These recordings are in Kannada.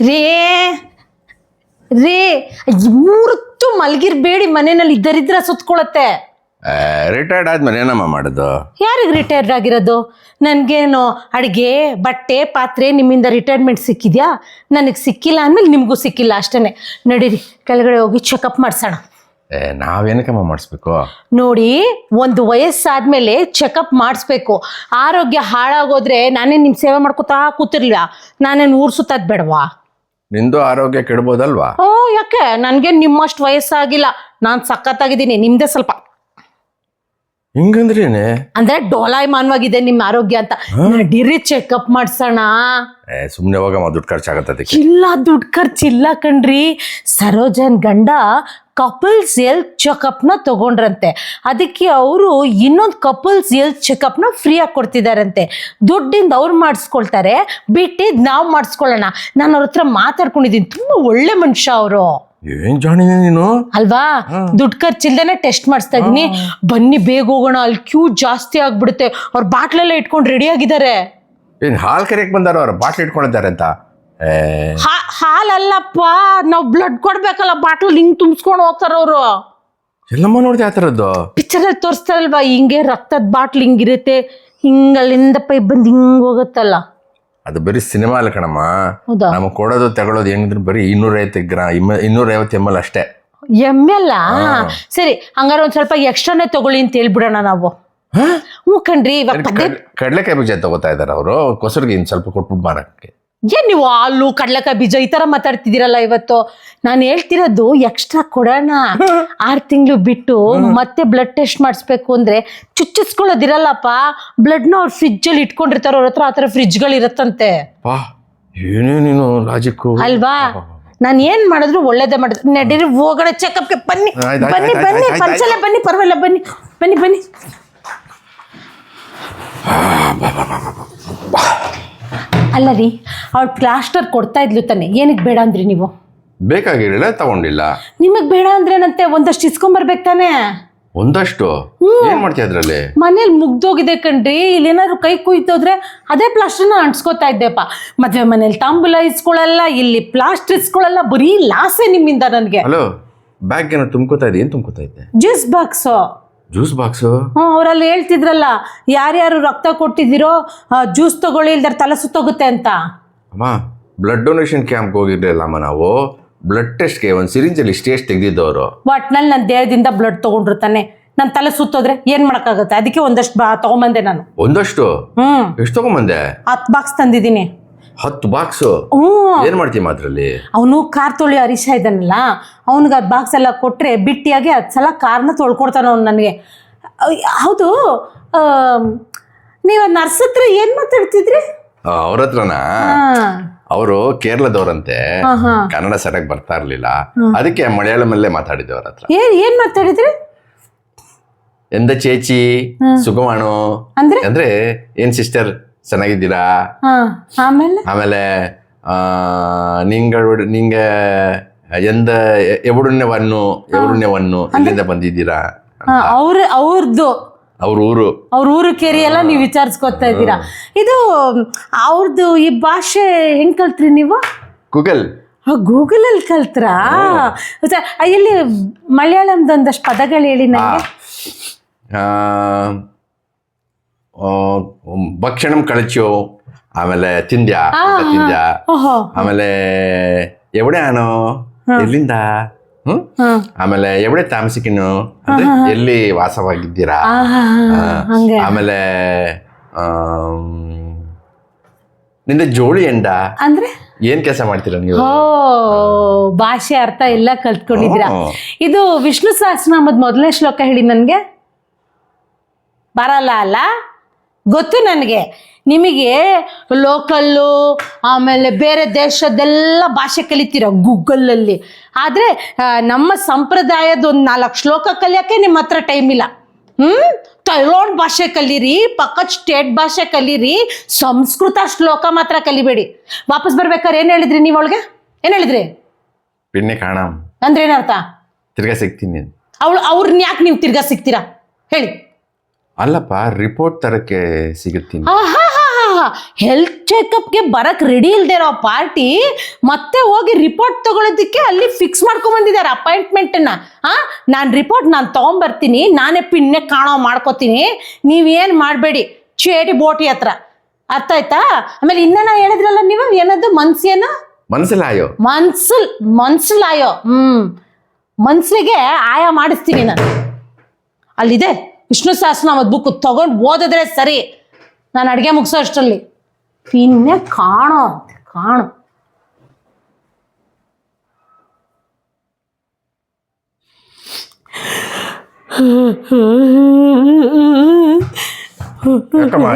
ರೇ ರೇ ಮೂರ್ತು ಮಲಗಿರ್ಬೇಡಿ ಮನೆಯಲ್ಲಿ ಇದ್ದರಿದ್ರ ಸುತ್ಕೊಳತ್ತೆ. ರಿಟೈರ್ಡ್ ಆದ್ಮೇಲೆ ಏನಮ್ಮ ಮಾಡೋದು? ಯಾರಿಗೆ ರಿಟೈರ್ಡ್ ಆಗಿರೋದು? ನನಗೇನು ಅಡುಗೆ ಬಟ್ಟೆ ಪಾತ್ರೆ ನಿಮ್ಮಿಂದ ರಿಟೈರ್ಮೆಂಟ್ ಸಿಕ್ಕಿದ್ಯಾ? ನನಗೆ ಸಿಕ್ಕಿಲ್ಲ ಅಂದಮೇಲೆ ನಿಮಗೂ ಸಿಕ್ಕಿಲ್ಲ ಅಷ್ಟೇ ನಡೀರಿ ಕೆಳಗಡೆ ಹೋಗಿ ಚೆಕಪ್ ಮಾಡಿಸೋಣ. ಏ ನಾವೇನಕ್ಕಮ್ಮ ಮಾಡಿಸ್ಬೇಕು? ನೋಡಿ ಒಂದು ವಯಸ್ಸಾದ್ಮೇಲೆ ಚೆಕಪ್ ಮಾಡಿಸ್ಬೇಕು. ಆರೋಗ್ಯ ಹಾಳಾಗೋದ್ರೆ ನಾನೇ ನಿಮ್ಮ ಸೇವೆ ಮಾಡ್ಕೊತಾ ಕೂತಿರ್ಲಿಲ್ಲ ನಾನೇನು ಊರ್ ಸುತ್ತದ್ ಬೇಡವಾ? ನಿಂದು ಆರೋಗ್ಯ ಕೆಡ್ಬೋದಲ್ವಾ? ಓ ಯಾಕೆ? ನನ್ಗೆ ನಿಮ್ಮಷ್ಟು ವಯಸ್ಸಾಗಿಲ್ಲ. ನಾನು ಸಖತ್ತಾಗಿದ್ದೀನಿ. ನಿಮ್ದೇ ಸ್ವಲ್ಪ. ಹಿಂಗಂದ್ರೇನೆ? ಅಂದ್ರೆ ಡೋಲಾಯಮಾನವಾಗಿದೆ ನಿಮ್ಮ ಆರೋಗ್ಯ ಅಂತ. ನಡೀರಿ ಚೆಕಪ್ ಮಾಡ್ಸೋಣ. ಏ ಸುಮ್ಮನೆ ಹೋಗಮ್ಮ ದುಡ್ಡು ಖರ್ಚಾಗತ್ತೆ ಆಗತ್ತೆ ಇಲ್ಲ ದುಡ್ಡು ಖರ್ಚಿಲ್ಲ ಕಣ್ರಿ. ಸರೋಜನ್ ಗಂಡ ಕಪಲ್ಸ್ ಹೆಲ್ತ್ ಚೆಕಪ್ನ ತಗೊಂಡ್ರಂತೆ. ಅದಕ್ಕೆ ಅವರು ಇನ್ನೊಂದು ಕಪಲ್ಸ್ ಹೆಲ್ತ್ ಚೆಕಪ್ನ ಫ್ರೀಯಾಗಿ ಕೊಡ್ತಿದಾರಂತೆ. ದುಡ್ಡಿಂದ ಅವ್ರು ಮಾಡಿಸ್ಕೊಳ್ತಾರೆ ಬಿಟ್ಟಿದ್ದು ನಾವು ಮಾಡಿಸ್ಕೊಳ್ಳೋಣ. ನಾನು ಅವ್ರ ಹತ್ರ ಮಾತಾಡ್ಕೊಂಡಿದ್ದೀನಿ ತುಂಬ ಒಳ್ಳೆ ಮನುಷ್ಯ ಅವರು. ಏನ್ ಜಾಣಿ ನೀನು ಅಲ್ವಾ? ದುಡ್ಡು ಖರ್ಚಿಲ್ದೇನೆ ಟೆಸ್ಟ್ ಮಾಡಿಸ್ತಾ ಇದೀನಿ ಬನ್ನಿ ಬೇಗ ಹೋಗೋಣ. ಅಲ್ಲಿ ಕ್ಯೂ ಜಾಸ್ತಿ ಆಗ್ಬಿಡುತ್ತೆ. ಅವ್ರ ಬಾಟ್ಲೆಲ್ಲ ಇಟ್ಕೊಂಡು ರೆಡಿ ಆಗಿದ್ದಾರೆ. ಏನ್ ಹಾಲ್ ಕರೆಯಕ್ ಬಂದಾರ ಅವ್ರ ಬಾಟ್ಲ್ ಇಟ್ಕೊಂಡಿದ್ದಾರೆ ಅಂತ? ಹಾಲಲ್ಲಪ್ಪ ನಾವು ಬ್ಲಡ್ ಕೊಡ್ಬೇಕಲ್ಲ ಬಾಟ್ಲ್ ಹಿಂಗ್ ತುಂಬಿಸ್ಕೊಂಡು ಹೋಗ್ತಾರ ಅವರು. ಎಲ್ಲಮ್ಮ ನೋಡಿದೆ ಆ ಥರದ್ದು? ಪಿಕ್ಚರ್ ಅಲ್ಲಿ ತೋರಿಸ್ತಾರಲ್ವಾ ಹಿಂಗೆ ರಕ್ತದ ಬಾಟ್ಲ್ ಹಿಂಗಿರುತ್ತೆ ಹಿಂಗ್ ಅಲ್ಲಿಂದ ಪೈಪ್ ಬಂದು ಹಿಂಗ್ ಹೋಗುತ್ತಲ್ಲ. ಅದು ಬರೀ ಸಿನಿಮಾ ಅಲ್ಲ ಕಣಮ್ಮ. ಹೌದಾ? ನಮಗೆ ಕೊಡೋದು ತಗೊಳ್ಳೋದು ಹೆಂಗಿದ್ರು ಬರೀ ಇನ್ನೂರೈವತ್ತು ಗ್ರಾ ಇನ್ನೂರೈವತ್ತು ಎಂ ಎಲ್ ಅಷ್ಟೇ. ಎಮ್ಮೆಲ್ಲ ಸರಿ ಹಂಗಾರೆ ಒಂದ್ ಸ್ವಲ್ಪ ಎಕ್ಸ್ಟ್ರಾನೇ ತಗೊಳ್ಳಿ ಅಂತ ಹೇಳ್ಬಿಡೋಣ ನಾವು. ಹ್ಞೂ ಕಣ್ರಿ ಇವಾಗ ಪದೇ ಕಡಲೆಕಾಯಿ ಬೀಜ ತಗೋತಾ ಇದ್ದಾರೆ ಅವರು. ಕೊಸರಿಗೆ ಇನ್ನು ಸ್ವಲ್ಪ ಕೊಟ್ಬಿಟ್ಟು ಮಾರಕ್ಕೆ. ಏನ್ ನೀವು ಹಾಲು ಕಡ್ಲಕ ಬೀಜ ಈ ತರ ಮಾತಾಡ್ತಿದ್ದೀರಲ್ಲ ಇವತ್ತು? ನಾನು ಹೇಳ್ತಿರೋದು ಎಕ್ಸ್ಟ್ರಾ ಕೊಡೋಣ. ಆರು ತಿಂಗಳು ಬಿಟ್ಟು ಮತ್ತೆ ಬ್ಲಡ್ ಟೆಸ್ಟ್ ಮಾಡಿಸ್ಬೇಕು ಅಂದ್ರೆ ಚುಚ್ಚಿಸ್ಕೊಳ್ಳೋದಿರಲ್ಲಪ್ಪ. ಬ್ಲಡ್ನ ಅವ್ರು ಫ್ರಿಜ್ಜಲ್ಲಿ ಇಟ್ಕೊಂಡಿರ್ತಾರ ಅವ್ರ ಹತ್ರ ಆತರ ಫ್ರಿಜ್ಗಳು ಇರತ್ತಂತೆ. ಪಾ ಅಲ್ವಾ? ನಾನು ಏನ್ ಮಾಡಿದ್ರು ಒಳ್ಳೇದೇ ಮಾಡಿದ್ರು ನಡೀರಿ ಹೋಗೋಣ ಚೆಕಪ್ಗೆ ಬನ್ನಿ ಆಯ್ತ್, ಆಯ್ತ್, ಬನ್ನಿ ಆಯ್ತ್, ಬನ್ನಿ ಆಯ್ತ್, ಆಯ್ತ್, ಪಂಚಲೆ ಬನ್ನಿ ಪರವಾಗಿಲ್ಲ ಬನ್ನಿ ಬನ್ನಿ ಬನ್ನಿ. ಅಲ್ಲ ರೀ ಅವ್ಳು ಪ್ಲಾಸ್ಟರ್ ಕೊಡ್ತಾ ಇದ್ಲು ತಾನೆ. ಏನಕ್ಕೆ ಬೇಡ ಅಂದ್ರಿ ನೀವು? ಬೇಕಾಗಿರಲಿಲ್ಲ ತಗೊಂಡಿಲ್ಲ. ನಿಮಗ್ ಬೇಡ ಅಂದ್ರೇನಂತೆ ಒಂದಷ್ಟು ಇಸ್ಕೊಂಬರ್ಬೇಕು ತಾನೆ? ಒಂದಷ್ಟು? ಏನ್ ಮಾಡ್ತೀಯ ಅದ್ರಲ್ಲಿ? ಮನೇಲಿ ಮುಗ್ದೋಗಿದೆ ಕಣ್ರಿ. ಇಲ್ಲಿ ಏನಾದ್ರು ಕೈ ಕುಯ್ತೋದ್ರೆ ಅದೇ ಪ್ಲಾಸ್ಟರ್ನ ಅಂಟ್ಸ್ಕೊತಾ ಇದ್ದೆಪ್ಪ ಮದ್ವೆ ಮನೇಲಿ ತಾಂಬೂಲ ಇಸ್ಕೊಳ್ಳಲ್ಲ ಇಲ್ಲಿ ಪ್ಲಾಸ್ಟರ್ ಇಸ್ಕೊಳ್ಳಲ್ಲ ಬರೀ ಲಾಸೆ ನಿಮ್ಮಿಂದ ನನಗೆ. ಹಲೋ ಬ್ಯಾಗ್ ಏನೋ ತುಂಬ್ಕೋತಾ ಇದೆ ಏನ್ ತುಂಬ್ಕೋತಾ ಇದ್ದೆ? Juice box juice box? ಹ್ಞೂ ಅವರಲ್ಲಿ ಹೇಳ್ತಿದ್ರಲ್ಲ ಯಾರ್ಯಾರು ರಕ್ತ ಕೊಟ್ಟಿದ್ದೀರೋ ಜ್ಯೂಸ್ ತಗೊಳ್ಳಿ ಇಲ್ದಾರ ತಲೆ ಸುತ್ತೋಗುತ್ತೆ ಅಂತ. ಅಮ್ಮ ಬ್ಲಡ್ ಡೊನೇಷನ್ ಕ್ಯಾಂಪ್ಗೆ ಹೋಗಿರ್ಲಿಲ್ಲಮ್ಮ ನಾವು. ಬ್ಲಡ್ ಟೆಸ್ಟ್ಗೆ ಒಂದು ಸಿರಿಂಜಲ್ಲಿ ಸ್ಟೇಜ್ ತೆಗೆದಿದ್ದವರು. ಒಟ್ನಲ್ಲಿ ನನ್ನ ದೇಹದಿಂದ ಬ್ಲಡ್ ತೊಗೊಂಡ್ರು ತಾನೆ. ನನ್ನ ತಲೆ ಸುತ್ತೋದ್ರೆ ಏನು ಮಾಡಕ್ಕಾಗತ್ತೆ? ಅದಕ್ಕೆ ಒಂದಷ್ಟು ಬಾ ತಗೊಂಬಂದೆ ನಾನು. ಒಂದಷ್ಟು? ಹ್ಮ್. ಎಷ್ಟು ತಗೊಂಬಂದೆ? ಹತ್ತು ಬಾಕ್ಸ್ ತಂದಿದ್ದೀನಿ. ಹತ್ತು ಬಾಕ್ಸು ಏನ್ ಮಾಡ್ತೀವಿ ಅದ್ರಲ್ಲಿ? ಅವನು ಕಾರ್ ತೊಳಿ ಹರೀಶ ಇದ್ದಾನಲ್ಲ ಅವನಿಗೆ ಅದು ಬಾಕ್ಸ್ ಎಲ್ಲ ಕೊಟ್ರೆ ಬಿಟ್ಟಿಯಾಗಿ ಹತ್ತು ಸಲ ಕಾರ್ನ ತೊಳ್ಕೊಡ್ತಾನ ಅವ್ನು ನನಗೆ. ಹೌದು ನೀವು ನರ್ಸ್ ಹತ್ರ ಏನ್ ಮಾತಾಡ್ತಿದ್ರಿ? ಅವ್ರ ಹತ್ರನಾ? ಅವರು ಕೇರಳದವರಂತೆ. ಕನ್ನಡ ಸರಿಯಾಗಿ ಬರ್ತಾ ಇರ್ಲಿಲ್ಲ. ಅದಕ್ಕೆ ಮಲಯಾಳಮಲ್ಲೇ ಮಾತಾಡಿದ್ದೆ ಅವ್ರ ಹತ್ರ. ಏನ್ ಏನು ಮಾತಾಡಿದ್ರಿ? ಎಂದ ಚೇಚಿ ಸುಗಮಾಣು. ಅಂದ್ರೆ? ಅಂದ್ರೆ ಏನ್ ಸಿಸ್ಟರ್ ಚೆನ್ನಾಗಿದ್ದೀರಾ? ಆಮೇಲೆ? ಆಮೇಲೆ ಆ, ನಿಂಗಳು ನಿಂಗ ಎಂದ ಎವಡುನ್ನೆ ವನ್ನು ಎವಡುನ್ನೆ ವನ್ನು ಎಲ್ಲಿಂದ ಬಂದಿದ್ದೀರಾ ಅವ್ರ ಅವ್ರದ್ದು ಅವ್ರ ಊರು. ಅವ್ರ ಊರು ಕೇರಿ ಎಲ್ಲ ನೀವು ವಿಚಾರಿಸ್ಕೊತಾ ಇದ್ದೀರಾ. ಇದು ಅವ್ರದ್ದು ಈ ಭಾಷೆ ಹೆಂಗ್ ಕಲ್ತ್ರಿ ನೀವು? ಗೂಗಲ್. ಗೂಗಲಲ್ಲಿ ಕಲ್ತ್ರಾ? ಕಲ್ತ್ರ ಇಲ್ಲಿ ಮಲಯಾಳಂದು ಒಂದಷ್ಟು ಪದಗಳು ಹೇಳಿ ನನಗೆ ಭಕ್ಷಣಂ ಕಳಚು ಆಮೇಲೆ ತಿಂದ್ಯ ತಿಂದ್ಯ. ಆಮೇಲೆ ಎವಡೆ ಆನು? ಎಲ್ಲಿಂದ? ಹ್ಮ್? ಆಮೇಲೆ ಎವಡೆ ತಾಮಸಿಕಿನು? ಅಂದ್ರೆ ಎಲ್ಲಿ ವಾಸವಾಗಿದ್ದೀರಾ? ಆಮೇಲೆ ಆಮ್, ನಿಂದ ಜೋಳಿ ಎಂಡ? ಅಂದ್ರೆ? ಏನ್ ಕೆಲಸ ಮಾಡ್ತೀರಾ ನೀವು? ಓ ಭಾಷೆ ಅರ್ಥ ಎಲ್ಲ ಕಲ್ತ್ಕೊಂಡಿದ್ದೀರಾ. ಇದು ವಿಷ್ಣು ಸಹಸ್ರನಾಮದ ಮೊದಲನೇ ಶ್ಲೋಕ ಹೇಳಿ ನನ್ಗೆ. ಬರಲ್ಲ ಅಲ್ಲ? ಗೊತ್ತು ನನಗೆ. ನಿಮಗೆ ಲೋಕಲ್ಲು ಆಮೇಲೆ ಬೇರೆ ದೇಶದೆಲ್ಲ ಭಾಷೆ ಕಲಿತೀರ ಗೂಗಲಲ್ಲಿ. ಆದರೆ ನಮ್ಮ ಸಂಪ್ರದಾಯದ ಒಂದು ನಾಲ್ಕು ಶ್ಲೋಕ ಕಲಿಯೋಕ್ಕೆ ನಿಮ್ಮ ಹತ್ರ ಟೈಮ್ ಇಲ್ಲ. ಹ್ಞೂ ತೈರೋಡ್ ಭಾಷೆ ಕಲೀರಿ ಪಕ್ಕದ ಸ್ಟೇಟ್ ಭಾಷೆ ಕಲೀರಿ ಸಂಸ್ಕೃತ ಶ್ಲೋಕ ಮಾತ್ರ ಕಲಿಬೇಡಿ. ವಾಪಸ್ ಬರ್ಬೇಕಾದ್ರೆ ಏನು ಹೇಳಿದ್ರಿ ನೀವು ಅವಳಿಗೆ? ಏನು ಹೇಳಿದ್ರಿ? ಪಿನ್ನೆ ಕಾಣ ಅಂದ್ರೆ ಏನರ್ಥ ತಿರ್ಗಾ ಸಿಗ್ತೀನಿ ಅವಳು ಅವ್ರನ್ನ ಯಾಕೆ ನೀವು ತಿರ್ಗಾ ಸಿಗ್ತೀರಾ? ಹೇಳಿ. ಅಲ್ಲಪ್ಪ ರಿಪೋರ್ಟ್ ತರಕ್ಕೆ ಸಿಗುತ್ತೀನಿ. ಹೆಲ್ತ್ ಚೆಕಪ್ಗೆ ಬರಕ್ ರೆಡಿ ಇಲ್ದೇ ಇರೋ ಪಾರ್ಟಿ ಮತ್ತೆ ಹೋಗಿ ರಿಪೋರ್ಟ್ ತಗೊಳೋದಿಕ್ಕೆ ಅಲ್ಲಿ ಫಿಕ್ಸ್ ಮಾಡ್ಕೊಂಡ್ ಬಂದಿದ್ದಾರೆ ಅಪಾಯಿಂಟ್ಮೆಂಟನ್ನ ಆ? ನಾನು ರಿಪೋರ್ಟ್ ನಾನು ತೊಗೊಂಬರ್ತೀನಿ ನಾನೇ ಪಿನ್ನೆ ಕಾಣೋ ಮಾಡ್ಕೋತೀನಿ ನೀವೇನು ಮಾಡಬೇಡಿ? ಚೇಟಿ ಬೋಟಿ ಹತ್ರ. ಅರ್ಥ ಆಯ್ತಾ? ಆಮೇಲೆ ಇನ್ನೇನ ಹೇಳಿದ್ರಲ್ಲ ನೀವು? ಏನದು? ಮನ್ಸೇನ? ಮನ್ಸಲ್ಲಾಯೋ ಮನ್ಸಲ್ ಮನ್ಸಲಾಯೋ. ಹ್ಮ್. ಮನ್ಸಿಗೆ ಆಯಾ ಮಾಡಿಸ್ತೀನಿ ನಾನು. ಅಲ್ಲಿದೆ. ವಿಷ್ಣು ಸಹಸ್ರನಾಮದ ಬುಕ್ ತಗೊಂಡು ಓದಿದ್ರೆ ಸರಿ. ನಾನು ಅಡುಗೆ ಮುಗಿಸೋ ಅಷ್ಟರಲ್ಲಿ. ಪಿನ್ನೆ ಕಾಣೋ ಅಂತ, ಕಾಣೋ.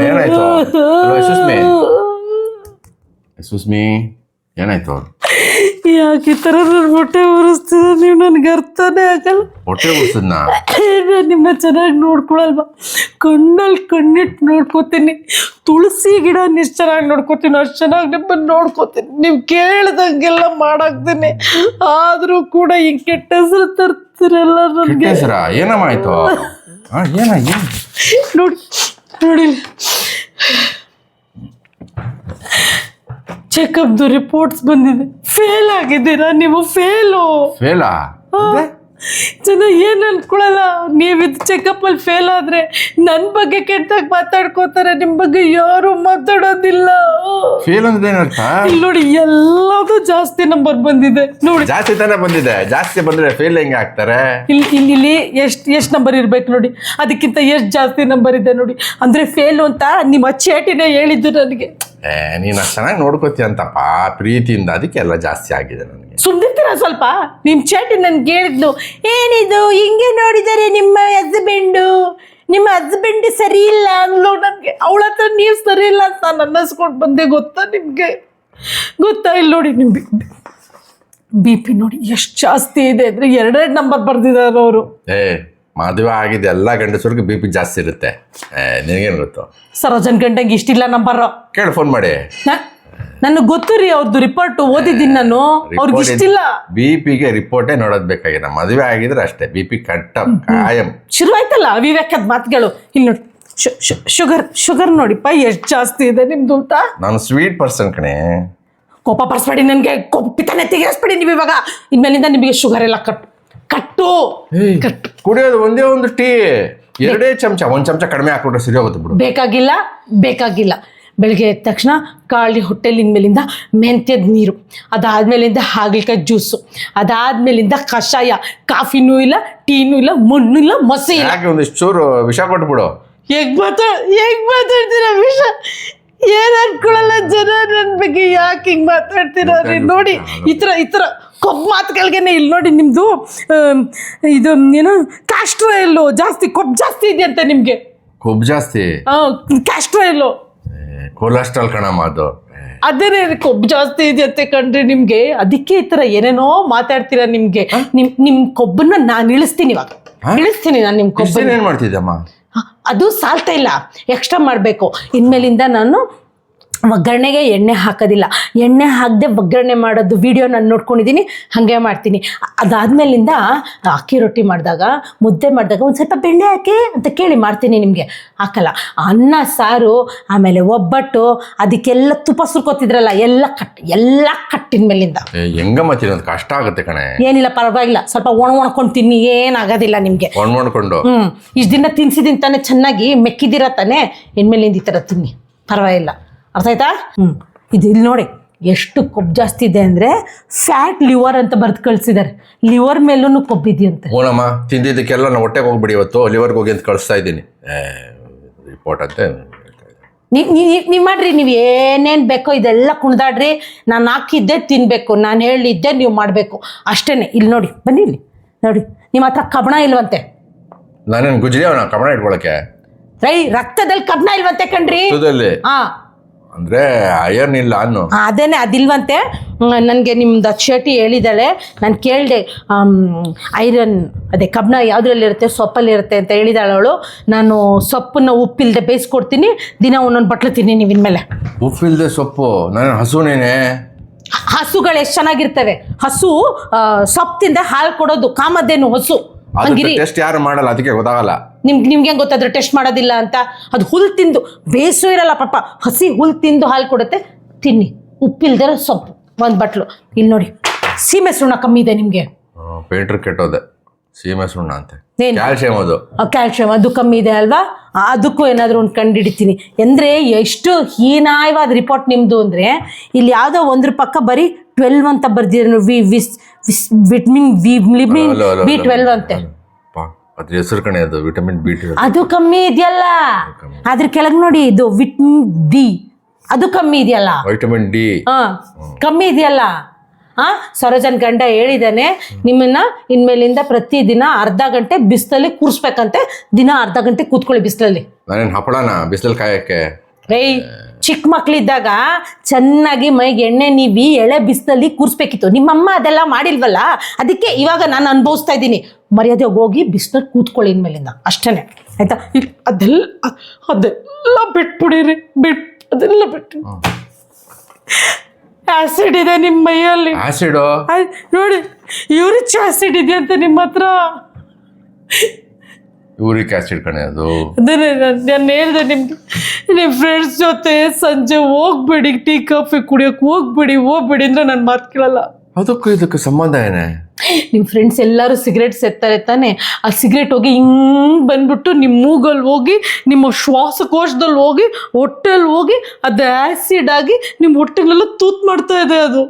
ಏನಾಯ್ತು? ಸುಸ್ಮಿ ಸುಸ್ಮಿ ಏನಾಯ್ತು? ಯಾಕೆ ಈ ಥರ ನನ್ನ ಹೊಟ್ಟೆ ಉರಿಸ್ತೀರ ನೀವು ನನಗೆ ಅರ್ಥನೇ ಆಗಲ್ಲ. ಹೊಟ್ಟೆ ಉರ್ಸದ್ನ? ನಾನು ನಿಮ್ಮನ್ನ ಚೆನ್ನಾಗಿ ನೋಡ್ಕೊಳಲ್ವಾ? ಕಣ್ಣಲ್ಲಿ ಕಣ್ಣಿಟ್ಟು ನೋಡ್ಕೋತೀನಿ. ತುಳಸಿ ಗಿಡ ಎಷ್ಟು ಚೆನ್ನಾಗಿ ನೋಡ್ಕೋತೀನಿ. ಅಷ್ಟು ಚೆನ್ನಾಗಿ ನಿಮ್ಮನ್ನ ನೋಡ್ಕೋತೀನಿ. ನೀವು ಕೇಳ್ದಂಗೆಲ್ಲ ಮಾಡಾಕ್ತೀನಿ. ಆದರೂ ಕೂಡ ಈ ಕೆಟ್ಟ ಹೆಸರು ತರ್ತೀರಲ್ಲ ನನಗೆ. ಹೆಸರ? ಏನಮ್ಮ ಆಯ್ತು ಹಾ ಏನ ಏನು? ನೋಡಿ ನೋಡಿ. ಚೆಕಪ್ದು ರಿಪೋರ್ಟ್ಸ್ ಬಂದಿದೆ. ಫೇಲ್ ಆಗಿದ್ದೀರಾ ನೀವು? ಫೇಲು ಫೇಲಾ ಜನ ಏನ್ ಅನ್ಕೊಳಲ್ಲ. ನೀವಿದ್ ಚೆಕಪ್ ಅಲ್ಲಿ ಫೇಲ್ ಆದ್ರೆ ನನ್ ಬಗ್ಗೆ ಕೆಟ್ಟದಾಗ ಮಾತಾಡ್ಕೋತಾರೆ. ನಿಮ್ ಬಗ್ಗೆ ಯಾರು ಮಾತಾಡೋದಿಲ್ಲ. ಫೇಲ್ ಅಂದ್ರೆ ಏನರ್ಥ ಇಲ್ಲಿ ನೋಡಿ ಎಲ್ಲದೂ ಜಾಸ್ತಿ ನಂಬರ್ ಬಂದಿದೆ. ನೋಡಿ. ಜಾಸ್ತಿ ತಾನೇ ಬಂದಿದೆ. ಜಾಸ್ತಿ ಬಂದ್ರೆ ಫೇಲ್ ಹೆಂಗೆ ಆಗ್ತಾರೆ? ಇಲ್ಲಿ ಇಲ್ಲಿ ಇಲ್ಲಿ ಎಷ್ಟು ಎಷ್ಟು ನಂಬರ್ ಇರ್ಬೇಕು ನೋಡಿ. ಅದಕ್ಕಿಂತ ಎಷ್ಟು ಜಾಸ್ತಿ ನಂಬರ್ ಇದೆ ನೋಡಿ. ಅಂದ್ರೆ ಫೇಲ್ ಅಂತ ನಿಮ್ಮ ಚೇಟಿನೇ ಹೇಳಿದ್ದು ನನಗೆ. ಏ ನೀನು ಅಷ್ಟು ಚೆನ್ನಾಗಿ ನೋಡ್ಕೋತೀಯ ಅಂತಪ್ಪ. ಪ್ರೀತಿಯಿಂದ ಅದಕ್ಕೆ ಎಲ್ಲ ಜಾಸ್ತಿ ಆಗಿದೆ ನನಗೆ. ಸುಮ್ಮನಿರ್ತೀರ ಸ್ವಲ್ಪ? ನಿಮ್ಮ ಚೇಟಿ ನನ್ಗೆ ಹೇಳಿದ್ಲು ಏನಿದು? ಹಿಂಗೆ ನೋಡಿದರೆ ನಿಮ್ಮ ಹಸ್ಬೆಂಡು ನಿಮ್ಮ ಹಸ್ಬೆಂಡ್ ಸರಿ ಇಲ್ಲ ಅಂದ್ಲು ನನಗೆ. ಅವಳ ಹತ್ರ ನೀವು ಸರಿ ಇಲ್ಲ ಅಂತ ನಾನು ಅನ್ನಿಸ್ಕೊಂಡು ಬಂದೆ. ಗೊತ್ತಾ ನಿಮಗೆ? ಗೊತ್ತಾ ಇಲ್ಲ ನೋಡಿ ನಿಮ್ಮ ಬಿ ಪಿ ನೋಡಿ ಎಷ್ಟು ಜಾಸ್ತಿ ಇದೆ ಅಂದರೆ ಎರಡೆರಡು ನಂಬರ್ ಬರ್ದಿದ್ದಾರೆ ಅವರು. ಏ ಮದುವೆ ಆಗಿದೆ ಎಲ್ಲ ಗಂಡಸರಿಗೆ ಬಿ ಪಿ ಜಾಸ್ತಿ ಇರುತ್ತೆ. ನಿನಗೇನು ಗೊತ್ತು? ಸರೋಜನ್ ಗಂಡಂಗೆ ಇಷ್ಟಿಲ್ಲ ನಂಬರ್ ಕೇಳಿ ಫೋನ್ ಮಾಡಿ. ನನಗೆ ಗೊತ್ತು ರೀ ಅವ್ರದ್ದು ರಿಪೋರ್ಟ್ ಓದಿದ್ದೀನಿ ನಾನು. ಅವ್ರಿಗೆ ಇಷ್ಟಿಲ್ಲ. ಬಿ ಪಿಗೆ ರಿಪೋರ್ಟೇ ನೋಡೋದ್ ಬೇಕಾಗಿಲ್ಲ ಮದುವೆ ಆಗಿದ್ರೆ ಅಷ್ಟೇ. ಬಿ ಪಿ ಕಟ್ಟ ಕಾಯಂ. ಶುರು ಆಯ್ತಲ್ಲ ವಿವೇಕದ ಮಾತುಗಳು ಇಲ್ಲಿ ನೋಡಿ ಶುಗರ್ ಶುಗರ್ ನೋಡಿಪ್ಪ ಎಷ್ಟು ಜಾಸ್ತಿ ಇದೆ ನಿಮ್ದು ಊಟ ನಾನು ಸ್ವೀಟ್ ಪರ್ಸನ್ ಕಣೆ. ಕೋಪ ಪರ್ಸ್ಬೇಡಿ ನನಗೆ. ಕೊಪ್ಪಿತನೆ ತೆಗೆಸ್ಬೇಡಿ ನೀವು ಇವಾಗ. ಇನ್ಮೇಲಿಂದ ನಿಮಗೆ ಶುಗರ್ ಎಲ್ಲ ಕಟ್ಟು ಕಟ್ಟು. ಕಟ್ಟು. ಕುಡಿಯೋದು ಒಂದೇ ಒಂದು ಟೀ ಎರಡೇ ಚಮಚ ಒಂದ್ ಚಮಚ ಕಡಿಮೆ ಹಾಕೊಂಡ್ರೆ ಸರಿ ಹೋಗುತ್ತೆ ಬಿಡು. ಬೇಕಾಗಿಲ್ಲ ಬೇಕಾಗಿಲ್ಲ. ಬೆಳಗ್ಗೆ ಎದ್ದ ತಕ್ಷಣ ಕಾಳಿ ಹೊಟ್ಟೆಲಿ ಮೇಲಿಂದ ಮೆಂತ್ಯದ ನೀರು ಅದಾದ್ಮೇಲಿಂದ ಹಾಗಲಕಾಯಿ ಜ್ಯೂಸು ಅದಾದ್ಮೇಲಿಂದ ಕಷಾಯ ಕಾಫಿನೂ ಇಲ್ಲ ಟೀನೂ ಇಲ್ಲ ಮಣ್ಣು ಇಲ್ಲ ಮಸಿ ಇಲ್ಲ. ಯಾಕೆ ಒಂದಿಷ್ಟು ಚೂರು ವಿಷ ಕೊಟ್ಬಿಡು. ಹೇಗ್ ಮಾತಾಡ್ ಹೇಗ್ ಮಾತಾಡ್ತೀರ ವಿಷ? ಏನ್ ಅನ್ಕೊಳ್ಳಲ್ಲ ಜನ ನನ್ ಬಗ್ಗೆ ಯಾಕೆ ಹಿಂಗ್ ಮಾತಾಡ್ತೀರ? ನೋಡಿ ಈ ಥರ ಈ ಥರ ಕೊಬ್ಬು ಮಾತುಗಳಿಗೆನೆ ಇಲ್ಲಿ ನೋಡಿ ನಿಮ್ದು ಇದು ಏನು ಕ್ಯಾಸ್ಟ್ರಾಯಲ್ಲು ಜಾಸ್ತಿ ಕೊಬ್ಬು ಜಾಸ್ತಿ ಇದೆಯಂತೆ ನಿಮ್ಗೆ. ಕೊಬ್ಬು ಜಾಸ್ತಿ? ಕ್ಯಾಸ್ಟ್ರಾಯಲ್ಲು ಕೊಲೆಸ್ಟ್ರಾಲ್ ಕಣಮ್ಮ ಅದು. ಅದೇನೇ ಕೊಬ್ಬು ಜಾಸ್ತಿ ಇದೆಯಂತೆ ಕಂಡ್ರಿ ನಿಮ್ಗೆ. ಅದಕ್ಕೆ ಈ ಥರ ಏನೇನೋ ಮಾತಾಡ್ತೀರಾ ನಿಮ್ಗೆ. ನಿಮ್ ನಿಮ್ ಕೊಬ್ಬನ್ನ ನಾನು ಇಳಿಸ್ತೀನಿ ಇವಾಗ. ಇಳಿಸ್ತೀನಿ ನಾನು ನಿಮ್ ಕೊಬ್ಬು ಏನ್ ಮಾಡ್ತಿದ್ದಮ್ಮ ಅದು ಸಾಲ್ತಾ ಇಲ್ಲ. ಎಕ್ಸ್ಟ್ರಾ ಮಾಡಬೇಕು. ಇನ್ಮೇಲಿಂದ ನಾನು ಒಗ್ಗರಣೆಗೆ ಎಣ್ಣೆ ಹಾಕೋದಿಲ್ಲ. ಎಣ್ಣೆ ಹಾಕದೆ ಒಗ್ಗರಣೆ ಮಾಡೋದು ವಿಡಿಯೋ ನಾನು ನೋಡ್ಕೊಂಡಿದ್ದೀನಿ ಹಾಗೆ ಮಾಡ್ತೀನಿ. ಅದಾದ್ಮೇಲಿಂದ ಅಕ್ಕಿ ರೊಟ್ಟಿ ಮಾಡಿದಾಗ ಮುದ್ದೆ ಮಾಡಿದಾಗ ಒಂದು ಸ್ವಲ್ಪ ಬೆಣ್ಣೆ ಹಾಕಿ ಅಂತ ಕೇಳಿ ಮಾಡ್ತೀನಿ ನಿಮಗೆ. ಹಾಕಲ್ಲ. ಅನ್ನ ಸಾರು ಆಮೇಲೆ ಒಬ್ಬಟ್ಟು ಅದಕ್ಕೆಲ್ಲ ತುಪ್ಪ ಸುರ್ಕೋತಿದ್ರಲ್ಲ ಎಲ್ಲ ಕಟ್ ಎಲ್ಲ ಕಟ್ಟಿನ ಮೇಲಿಂದ. ಹೆಂಗ ಹೆಂಗಮ್ಮ ತಿನ್ನೋದು ಕಷ್ಟ ಆಗುತ್ತೆ ಕಣೆ. ಏನಿಲ್ಲ ಪರವಾಗಿಲ್ಲ. ಸ್ವಲ್ಪ ಒಣ ಒಣ್ಕೊಂಡು ತಿನ್ನಿ ಏನಾಗೋದಿಲ್ಲ ನಿಮಗೆ. ಒಣ ಮಾಡ್ಕೊಂಡು ಹ್ಞೂ ಇಷ್ಟು ದಿನ ತಿನ್ಸಿದ್ದೀನಿ ತಾನೇ ಚೆನ್ನಾಗಿ ಮೆಕ್ಕಿದಿರ ತಾನೇ ಇನ್ಮೇಲಿಂದ ಈ ಥರ ತಿನ್ನಿ. ಪರವಾಗಿಲ್ಲ. ಅರ್ಥ ಆಯ್ತಾ ಹ್ಞೂ ಇದು ಇಲ್ಲಿ ನೋಡಿ ಎಷ್ಟು ಕೊಬ್ಬು ಜಾಸ್ತಿ ಇದೆ ಅಂದರೆ ಫ್ಯಾಟ್ ಲಿವರ್ ಅಂತ ಬರ್ದು ಕಳ್ಸಿದ್ದಾರೆ ಲಿವರ್ ಮೇಲೂ ಕೊಬ್ಬಿದೆಯಂತೆ ಓನಮ್ಮ ತಿಂದಿದ್ದಕ್ಕೆಲ್ಲ ನಾವು ಹೊಟ್ಟೆಗೆ ಹೋಗ್ಬಿಡಿ ಇವತ್ತು ಲಿವರ್ಗೆ ಹೋಗಿ ಅಂತ ಕಳಿಸ್ತಾ ಇದ್ದೀನಿ. ರಿಪೋರ್ಟ್ ನೀ ನೀವು ಮಾಡ್ರಿ ನೀವು ಏನೇನು ಬೇಕೋ ಇದೆಲ್ಲ ಕುಣ್ದಾಡ್ರಿ. ನಾನು ಹಾಕಿದ್ದೆ ತಿನ್ನಬೇಕು ನಾನು ಹೇಳಿದ್ದೆ ನೀವು ಮಾಡಬೇಕು. ಅಷ್ಟೇ ಇಲ್ಲಿ ನೋಡಿ ಬನ್ನಿ ಇಲ್ಲಿ. ನೋಡಿ ನಿಮ್ಮ ಹತ್ರ ಕಬಣ ಇಲ್ವಂತೆ. ನಾನೇನು ಗುಜ್ರಿ ಅವನ ಕಬಣ ಇಟ್ಕೊಳಕ್ಕೆ? ರೈ ರಕ್ತದಲ್ಲಿ ಕಬಣ ಇಲ್ವಂತೆ ಕಣ್ರಿ. ಹಾಂ ಅಂದ್ರೆ ಅಯರ್ನ್ ಇಲ್ಲ ಅನ್ನು. ಅದೇನೆ ಅದಿಲ್ವಂತೆ. ನನಗೆ ನಿಮ್ದು ಶರ್ಟಿ ಹೇಳಿದಾಳೆ. ನಾನು ಕೇಳಿದೆ ಐರನ್ ಅದೇ ಕಬ್ಬಣ ಯಾವುದ್ರಲ್ಲಿರುತ್ತೆ ಸೊಪ್ಪಲ್ಲಿರುತ್ತೆ ಅಂತ ಹೇಳಿದಾಳೆ ಅವಳು. ನಾನು ಸೊಪ್ಪನ್ನ ಉಪ್ಪಿಲ್ಲದೆ ಬೇಯಿಸ್ಕೊಡ್ತೀನಿ ದಿನ ಒಂದೊಂದು ಬಟ್ಲು ತಿನ್ನಿ ನೀವು ಇನ್ಮೇಲೆ. ಉಪ್ಪಿಲ್ದೆ ಸೊಪ್ಪು ನಾನು ಹಸುನೇನೆ. ಹಸುಗಳು ಎಷ್ಟು ಚೆನ್ನಾಗಿರ್ತವೆ. ಹಸು ಸೊಪ್ಪಿಂದ ಸೊಪ್ಪು ತಿಂದೆ ಹಾಲು ಕೊಡೋದು ಕಾಮಧೇನು ಹಸು. ಹಂಗಿರಿ. ಟೆಸ್ಟ್ ಯಾರು ಮಾಡಲ್ಲ ಅದಕ್ಕೆ ಗೊತ್ತಾಗಲ್ಲ. ನಿಮ್ಗೆ ನಿಮ್ಗೆ ಹೆಂಗ್ ಗೊತ್ತಾದ್ರೆ ಟೆಸ್ಟ್ ಮಾಡೋದಿಲ್ಲ ಅಂತ. ಅದು ಹುಲ್ ತಿಂದು ಬೇಸು ಇರಲ್ಲ ಪಾಪ. ಹಸಿ ಹುಲ್ ತಿಂದು ಹಾಲು ಕೊಡುತ್ತೆ. ತಿನ್ನಿ. ಉಪ್ಪಿಲ್ದಿರೋ ಸೊಪ್ಪು. ಒಂದು ಬಟ್ಲು. ಇಲ್ಲಿ ನೋಡಿ. ಸೀಮೆ ಸುಣ್ಣ ಕಮ್ಮಿ ಇದೆ ನಿಮಗೆ. ಪೇಂಟ್ರ್ ಕೆಟ್ಟೋದೆ. ಸೀಮೆ ಸುಣ್ಣ ಅಂತ? ಕ್ಯಾಲ್ಸಿಯಂ ಅದು. ಕ್ಯಾಲ್ಶಿಯಂ ಅದು ಕಮ್ಮಿ ಇದೆ ಅಲ್ವಾ? ಅದಕ್ಕೂ ಏನಾದರೂ ಒಂದು ಕಂಡುಹಿಡಿತೀನಿ ಅಂದ್ರೆ ಎಷ್ಟು ಹೀನಾಯವಾದ ರಿಪೋರ್ಟ್ ನಿಮ್ಮದು ಅಂದ್ರೆ ಇಲ್ಲಿ ಯಾವ್ದೋ ಒಂದ್ರ ಪಕ್ಕ ಬರೀ ಟ್ವೆಲ್ವ್ ಅಂತ ಬರ್ದಿರೋ ವಿ ವಿಸ್ ವಿಟಮಿನ್ ವಿ ಅಲೋ, ಬಿ. ಟ್ವೆಲ್ವ್ ಅಂತೆ. ಅದ್ರ ಹೆಸರು ಕಣೆ ಅದು ವಿಟಮಿನ್ ಬಿ ಅದು ಕಮ್ಮಿ ಇದೆಯಲ್ಲ. ಅದ್ರ ಕೆಳಗೆ ನೋಡಿ ಇದು ವಿಟಮಿನ್ ಡಿ. ಅದು ಕಮ್ಮಿ ಇದೆಯಲ್ಲ. Vitamin D. ಹಾ ಕಮ್ಮಿ ಇದೆಯಲ್ಲ. ಹಾ ಸರೋಜನ್ ಗಂಡ ಹೇಳಿದಾನೆ ನಿಮ್ಮನ್ನ ಇನ್ಮೇಲಿಂದ ಪ್ರತಿದಿನ ಅರ್ಧ ಗಂಟೆ ಬಿಸಿಲಲ್ಲಿ ಕೂರಿಸ್ಬೇಕಂತೆ. ದಿನ ಅರ್ಧ ಗಂಟೆ ಕೂತ್ಕೊಳ್ಳಿ ಬಿಸಿಲಲ್ಲಿ. ನಾನೇನು ಹಪ್ಪಳನ? ಬಿಸಿಲಲ್ಲಿ ಕಾಯಕ್ಕೆ? ಏಯ್ ಚಿಕ್ಕ ಮಕ್ಳಿದ್ದಾಗ ಚೆನ್ನಾಗಿ ಮೈಗೆ ಎಣ್ಣೆ ನೀವಿ ಎಳೆ ಬಿಸಿಲಲ್ಲಿ ಕೂರಿಸ್ಬೇಕಿತ್ತು. ನಿಮ್ಮಮ್ಮ ಅದೆಲ್ಲ ಮಾಡಿಲ್ವಲ್ಲ? ಅದಕ್ಕೆ ಇವಾಗ ನಾನು ಅನುಭವಿಸ್ತಾ ಇದ್ದೀನಿ. ಮರ್ಯಾದೆ ಹೋಗಿ ಬಿಸಿಲಲ್ಲಿ ಕೂತ್ಕೊಳ್ಳಿ ಇನ್ಮೇಲಿಂದ. ಅಷ್ಟೇ ಆಯ್ತಾ? ಅದೆಲ್ಲ ಅದೆಲ್ಲ ಬಿಟ್ಬಿಡಿರಿ. ಬಿಟ್ ಅದೆಲ್ಲ ಬಿಟ್ಟು ಆಸಿಡ್ ಇದೆ ನಿಮ್ಮ ಮೈಯಲ್ಲಿ. ಆಸಿಡು ನೋಡಿ ಯೂರಿಚ್ ಆಸಿಡ್ ಇದೆ ಅಂತ ನಿಮ್ಮ ಹತ್ರ ಯೂರಿಕ್ ಆಸಿಡ್ ಕಣೆ ಅದು. ಅದನ್ನೇ ನಾನು ನಾನು ಹೇಳ್ದೆ ನಿಮ್ಗೆ. ನಿಮ್ಮ ಫ್ರೆಂಡ್ಸ್ ಜೊತೆ ಸಂಜೆ ಹೋಗ್ಬೇಡಿ ಟೀ ಕಾಫಿ ಕುಡಿಯೋಕೆ ಹೋಗ್ಬೇಡಿ ಹೋಗ್ಬೇಡಿ ಅಂದ್ರೆ ನಾನು ಮಾತು ಕೇಳಲ್ಲ. ಅದಕ್ಕೂ ಇದಕ್ಕೂ ಸಂಬಂಧ ಏನೇ? ನಿಮ್ಮ ಫ್ರೆಂಡ್ಸ್ ಎಲ್ಲರೂ ಸಿಗರೇಟ್ ಸೇರ್ತಾರೆ ತಾನೆ. ಆ ಸಿಗರೇಟ್ ಹೋಗಿ ಹಿಂಗ್ ಬಂದ್ಬಿಟ್ಟು ನಿಮ್ಮ ಮೂಗಲ್ಲಿ ಹೋಗಿ ನಿಮ್ಮ ಶ್ವಾಸಕೋಶದಲ್ಲಿ ಹೋಗಿ ಹೊಟ್ಟೆಲ್ಲಿ ಹೋಗಿ ಅದು ಆ್ಯಸಿಡ್ ಆಗಿ ನಿಮ್ಮ ಹೊಟ್ಟೆಲೆಲ್ಲ ತೂತ್ ಮಾಡ್ತಾ ಇದೆ ಅದು.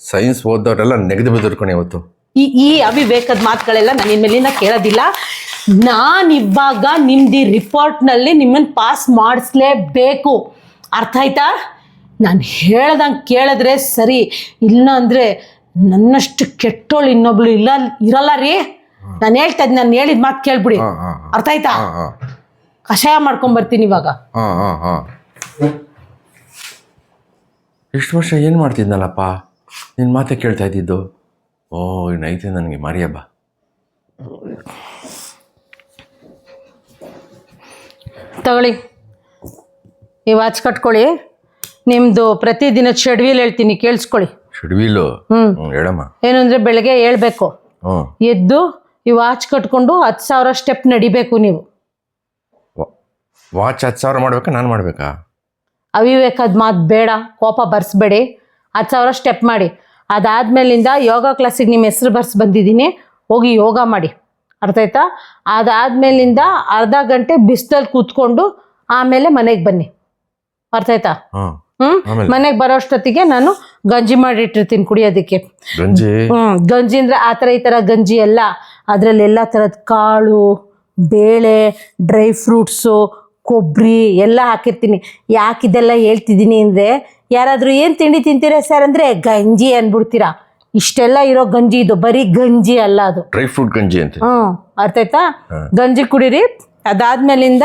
ಸೈನ್ಸ್ ಓದೋರೆಲ್ಲ ನೆಗೆದು ಬಿದ್ದಿರ್ಕೊಂಡು ಇವತ್ತು. ಈ ಈ ಅವಿವೇಕದ ಮಾತುಗಳೆಲ್ಲ ನಾನು ಇನ್ಮೇಲಿಂದ ಕೇಳೋದಿಲ್ಲ. ನಾನು ಇವಾಗ ನಿಮ್ದು ರಿಪೋರ್ಟ್ನಲ್ಲಿ ನಿಮ್ಮನ್ನು ಪಾಸ್ ಮಾಡಿಸ್ಲೇಬೇಕು. ಅರ್ಥ ಆಯ್ತಾ? ನಾನು ಹೇಳ್ದಂಗೆ ಕೇಳಿದ್ರೆ ಸರಿ ಇಲ್ಲ ಅಂದರೆ ನನ್ನಷ್ಟು ಕೆಟ್ಟೋಳು ಇನ್ನೊಬ್ಳು ಇಲ್ಲ ಇರಲ್ಲ ರೀ. ನಾನು ಹೇಳ್ತಾ ಇದ್ದೀನಿ ನಾನು ಹೇಳಿದ ಮಾತು ಕೇಳ್ಬಿಡಿ. ಅರ್ಥ ಆಯ್ತಾ? ಕಷಾಯ ಮಾಡ್ಕೊಂಬರ್ತೀನಿ ಇವಾಗ. ಹಾಂ ಹಾಂ ಹಾಂ. ಇಷ್ಟು ವರ್ಷ ಏನು ಮಾಡ್ತಿದ್ನಲ್ಲಪ್ಪ? ನಿನ್ನ ಮಾತೆ ಕೇಳ್ತಾ ಇದ್ದಿದ್ದು. ಓ ಇನ್ನೈತೆ ನನಗೆ ಮಾರಿ ತಗೊಳ್ಳಿ. ಈ ವಾಚ್ ಕಟ್ಕೊಳ್ಳಿ. ನಿಮ್ಮದು ಪ್ರತಿದಿನ ಶೆಡ್ಯೂಲ್ ಹೇಳ್ತೀನಿ ಕೇಳಿಸ್ಕೊಳ್ಳಿ. ಶೆಡ್ಯೂಲು ಹ್ಮ್. ಹ್ಞೂ ಹೇಳಮ್ಮ. ಏನು ಅಂದರೆ ಬೆಳಗ್ಗೆ ಹೇಳ್ಬೇಕು. ಹ್ಞೂ ಎದ್ದು ಈ ವಾಚ್ ಕಟ್ಕೊಂಡು ಹತ್ತು ಸಾವಿರ ಸ್ಟೆಪ್ ನಡಿಬೇಕು ನೀವು. ವಾಚ್ ಹತ್ತು ಸಾವಿರ ಮಾಡ್ಬೇಕಾ ನಾನು ಮಾಡಬೇಕಾ? ಅವಿವೇಕದ ಮಾತು ಬೇಡ ಕೋಪ ಬರ್ಸ್ಬೇಡಿ. ಹತ್ತು ಸಾವಿರ ಸ್ಟೆಪ್ ಮಾಡಿ. ಅದಾದ್ಮೇಲಿಂದ ಯೋಗ ಕ್ಲಾಸಿಗೆ ನಿಮ್ಮ ಹೆಸರು ಬರ್ಸ್ ಬಂದಿದ್ದೀನಿ. ಹೋಗಿ ಯೋಗ ಮಾಡಿ. ಅರ್ಥ ಆಯ್ತಾ? ಅದಾದ್ಮೇಲಿಂದ ಅರ್ಧ ಗಂಟೆ ಬಿಸಿಲಲ್ಲಿ ಕೂತ್ಕೊಂಡು ಆಮೇಲೆ ಮನೆಗೆ ಬನ್ನಿ. ಅರ್ಥ ಆಯ್ತಾ? ಹ್ಮ್? ಮನೆಗೆ ಬರೋಷ್ಟೊತ್ತಿಗೆ ನಾನು ಗಂಜಿ ಮಾಡಿಟ್ಟಿರ್ತೀನಿ ಕುಡಿಯೋದಕ್ಕೆ ಹ್ಮ್. ಗಂಜಿ ಅಂದ್ರೆ ಆ ತರ ಈ ತರ ಗಂಜಿ ಎಲ್ಲ ಅದ್ರಲ್ಲಿ ಎಲ್ಲಾ ತರದ್ ಕಾಳು ಬೇಳೆ ಡ್ರೈ ಫ್ರೂಟ್ಸು ಕೊಬ್ಬರಿ ಎಲ್ಲ ಹಾಕಿರ್ತೀನಿ. ಯಾಕಿದೆಲ್ಲ ಹೇಳ್ತಿದ್ದೀನಿ ಅಂದ್ರೆ ಯಾರಾದರೂ ಏನು ತಿಂಡಿ ತಿಂತೀರಾ ಸರ್ ಅಂದ್ರೆ ಗಂಜಿ ಅಂದ್ಬಿಡ್ತೀರಾ ಇಷ್ಟೆಲ್ಲ ಇರೋ ಗಂಜಿ ಇದು ಬರೀ ಗಂಜಿ ಅಲ್ಲ ಅದು. ಡ್ರೈ ಫ್ರೂಟ್ ಗಂಜಿ ಅಂತ ಹ್ಞೂ ಅರ್ಥ ಆಯ್ತಾ? ಗಂಜಿ ಕುಡೀರಿ ಅದಾದ್ಮೇಲಿಂದ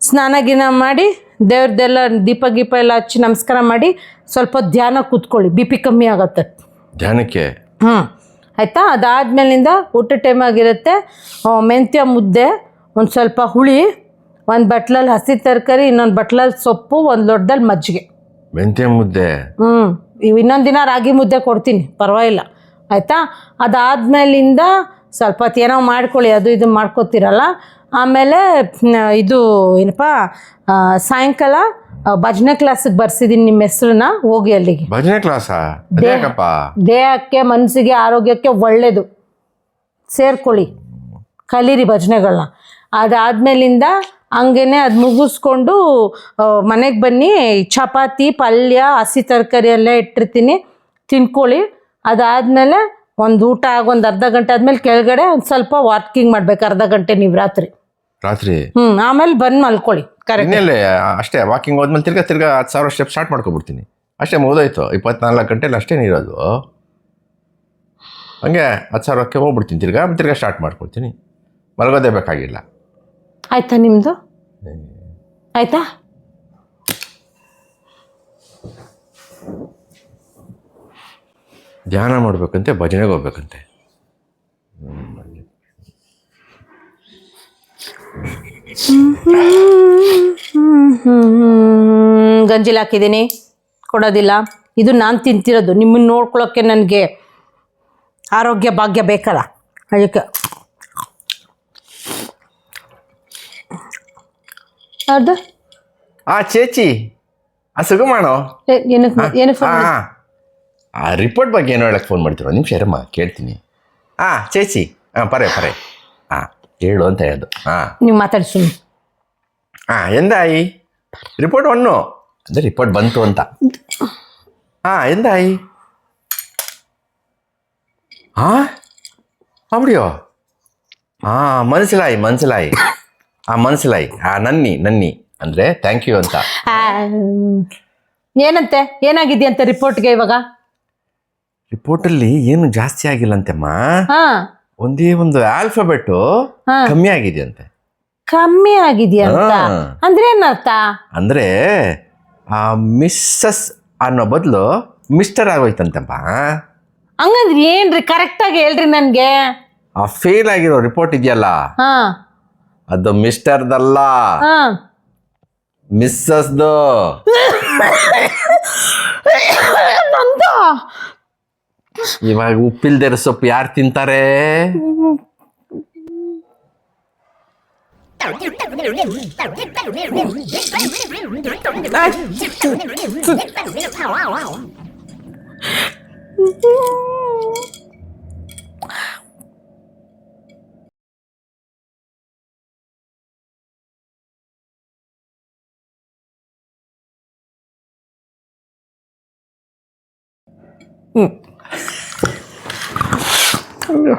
ಸ್ನಾನ ಗಿನ ಮಾಡಿ ದೇವ್ರದ್ದೆಲ್ಲ ದೀಪ ಗೀಪ ಎಲ್ಲ ಹಚ್ಚಿ ನಮಸ್ಕಾರ ಮಾಡಿ ಸ್ವಲ್ಪ ಧ್ಯಾನ ಕೂತ್ಕೊಳ್ಳಿ ಬಿ ಪಿ ಕಮ್ಮಿ ಆಗುತ್ತೆ. ಧ್ಯಾನಕ್ಕೆ? ಹ್ಞೂ ಆಯಿತಾ? ಅದಾದ್ಮೇಲಿಂದ ಊಟ ಟೈಮ್ ಆಗಿರುತ್ತೆ ಮೆಂತ್ಯ ಮುದ್ದೆ ಒಂದು ಸ್ವಲ್ಪ ಹುಳಿ ಒಂದು ಬಟ್ಲಲ್ಲಿ ಹಸಿ ತರಕಾರಿ ಇನ್ನೊಂದು ಬಟ್ಲಲ್ಲಿ ಸೊಪ್ಪು ಒಂದು ಲೊಡ್ಡದಲ್ಲಿ ಮಜ್ಜಿಗೆ. ಮೆಂತ್ಯ ಮುದ್ದೆ? ಹ್ಞೂ ಇನ್ನೊಂದು ದಿನ ರಾಗಿ ಮುದ್ದೆ ಕೊಡ್ತೀನಿ ಪರವಾಗಿಲ್ಲ. ಆಯಿತಾ? ಅದಾದ್ಮೇಲಿಂದ ಸ್ವಲ್ಪ ಹೊತ್ತು ಏನೋ ಮಾಡ್ಕೊಳ್ಳಿ ಅದು ಇದು ಮಾಡ್ಕೊತೀರಲ್ಲ? ಆಮೇಲೆ ಇದು ಏನಪ್ಪ ಸಾಯಂಕಾಲ ಭಜನೆ ಕ್ಲಾಸಿಗೆ ಬರ್ಸಿದ್ದೀನಿ ನಿಮ್ಮ ಹೆಸ್ರನ್ನ ಹೋಗಿ ಅಲ್ಲಿಗೆ. ಭಜನೆ ಕ್ಲಾಸ ದೇಹಕ್ಕೆ ಮನಸ್ಸಿಗೆ ಆರೋಗ್ಯಕ್ಕೆ ಒಳ್ಳೆಯದು ಸೇರ್ಕೊಳ್ಳಿ ಕಲೀರಿ ಭಜನೆಗಳನ್ನ ಅದಾದ್ಮೇಲಿಂದ ಹಂಗೇನೆ ಅದು ಮುಗಿಸ್ಕೊಂಡು ಮನೆಗೆ ಬನ್ನಿ ಚಪಾತಿ ಪಲ್ಯ ಹಸಿ ತರಕಾರಿ ಎಲ್ಲ ಇಟ್ಟಿರ್ತೀನಿ ತಿನ್ಕೊಳ್ಳಿ. ಅದಾದಮೇಲೆ ಒಂದು ಊಟ ಆಗ ಒಂದು ಅರ್ಧ ಗಂಟೆ ಆದಮೇಲೆ ಕೆಳಗಡೆ ಒಂದು ಸ್ವಲ್ಪ ವಾಕಿಂಗ್ ಮಾಡ್ಬೇಕು ಅರ್ಧ ಗಂಟೆ ನೀವು ರಾತ್ರಿ. ರಾತ್ರಿ? ಹ್ಞೂ ಆಮೇಲೆ ಬಂದು ಮಲ್ಕೊಳ್ಳಿ ಕರೆಕ್ಟ್ ಇನ್ನೆಲ್ಲೇ ಅಷ್ಟೇ ವಾಕಿಂಗ್ ಹೋದ್ಮೇಲೆ ತಿರ್ಗಾ ತಿರ್ಗಾ ಹತ್ತು ಸಾವಿರ ಸ್ಟೆಪ್ ಸ್ಟಾರ್ಟ್ ಮಾಡ್ಕೊಬಿಡ್ತೀನಿ. ಅಷ್ಟೇ ಮುಗಿದೋಯ್ತು ಇಪ್ಪತ್ನಾಲ್ಕು ಗಂಟೆಲಿ ಅಷ್ಟೇ ನೀರೋದು. ಹಂಗೆ ಹತ್ತು ಸಾವಿರಕ್ಕೆ ಹೋಗ್ಬಿಡ್ತೀನಿ ತಿರ್ಗಾ ತಿರ್ಗಾ ಸ್ಟಾರ್ಟ್ ಮಾಡ್ಕೊಳ್ತೀನಿ ಮಲಗೋದೇ ಬೇಕಾಗಿಲ್ಲ. ಆಯ್ತಾ ನಿಮ್ಮದು ಆಯ್ತಾ? ಧ್ಯಾನ ಮಾಡ್ಬೇಕಂತೆ ಭಜನೆಗೆ ಹೋಗ್ಬೇಕಂತೆ. ಗಂಜಿಲ್ ಹಾಕಿದ್ದೀನಿ. ಕೊಡೋದಿಲ್ಲ. ಇದು ನಾನು ತಿಂತಿರೋದು. ನಿಮ್ಮನ್ನು ನೋಡ್ಕೊಳ್ಳೋಕ್ಕೆ ನನಗೆ ಆರೋಗ್ಯ ಭಾಗ್ಯ ಬೇಕಲ್ಲ. ಅದಕ್ಕೆ ಅವ್ರದ್ದು ಆ ಚೇಚಿ ಆ ಸುಗಮಾಣೋ ಏನಕ್ಕೆ ಏನಕ್ಕೆ ಫೋನ್ ಹಾಂ ಆ ರಿಪೋರ್ಟ್ ಬಗ್ಗೆ ಏನೋ ಹೇಳಕ್ಕೆ ಫೋನ್ ಮಾಡ್ತೀರೋ ನಿಮಿಷ ಇರಮ್ಮ ಕೇಳ್ತೀನಿ ಹಾಂ ಚೇಚಿ ಹಾಂ ಪರೆ ಪರೆ ಹಾಂ ಹೇಳು ಅಂತ ಹೇಳೋದು ಹಾಂ ನೀವು ಮಾತಾಡಿ ಸುಮ್ಮನೆ ಹಾಂ ಎಂದಾಯಿ ರಿಪೋರ್ಟ್ ಒನ್ನು ಅಂದರೆ ರಿಪೋರ್ಟ್ ಬಂತು ಅಂತ ಹಾಂ ಎಂದಾಯಿ ಹಾಂ அப்படியோ ಆ ಮನಸ್ಸಿಲಾಯಿ ಮನಸ್ಸಿಲಾಯಿ ಆ ಮನಸ್ಸಿಲಾಯಿ ಆ ನನ್ನಿ ನನ್ನಿ ಅಂದ್ರೆ ಥ್ಯಾಂಕ್ ಯು ಅಂತ. ಏನಂತೆ? ಏನಾಗಿದೆಯಂತೆ ರಿಪೋರ್ಟ್ಗೆ ಇವಾಗ? ರಿಪೋರ್ಟಲ್ಲಿ ಏನು ಜಾಸ್ತಿ ಆಗಿಲ್ಲಂತೆಮ್ಮ. ಹಾ. ಒಂದೇ ಒಂದು ಆಲ್ಫಾಬೆಟ್. ಕಮ್ಮಿ ಆಗಿದೆಯಂತೆ. ಕಮ್ಮಿ ಆಗಿದೆಯಂತ? ಹಾ. ಅಂದ್ರೆ ಏನರ್ಥ? ಅಂದ್ರೆ ಆ ಮಿಸ್ಸಸ್ ಅನ್ನೋ ಬದಲು ಮಿಸ್ಟರ್ ಆಗೋಯ್ತಂತಮ್ಮ. ಹಂಗಂದ್ರೆ ಏನ್ರಿ ಕರೆಕ್ಟಾಗಿ ಹೇಳ್ರಿ ನನ್ಗೆ. ಆ ಫೇಲ್ ಆಗಿರೋ ರಿಪೋರ್ಟ್ ಇದೆಯಲ್ಲ? ಹಾ. ಅದು ಮಿಸ್ಟರ್ದಲ್ಲ. ಮಿಸ್ಸಸ್ದು. ಇವಾಗ ಉಪ್ಪಿಲ್ದಿರ ಸೊಪ್ಪು ಯಾರು ತಿಂತಾರೆ? അയ്യോ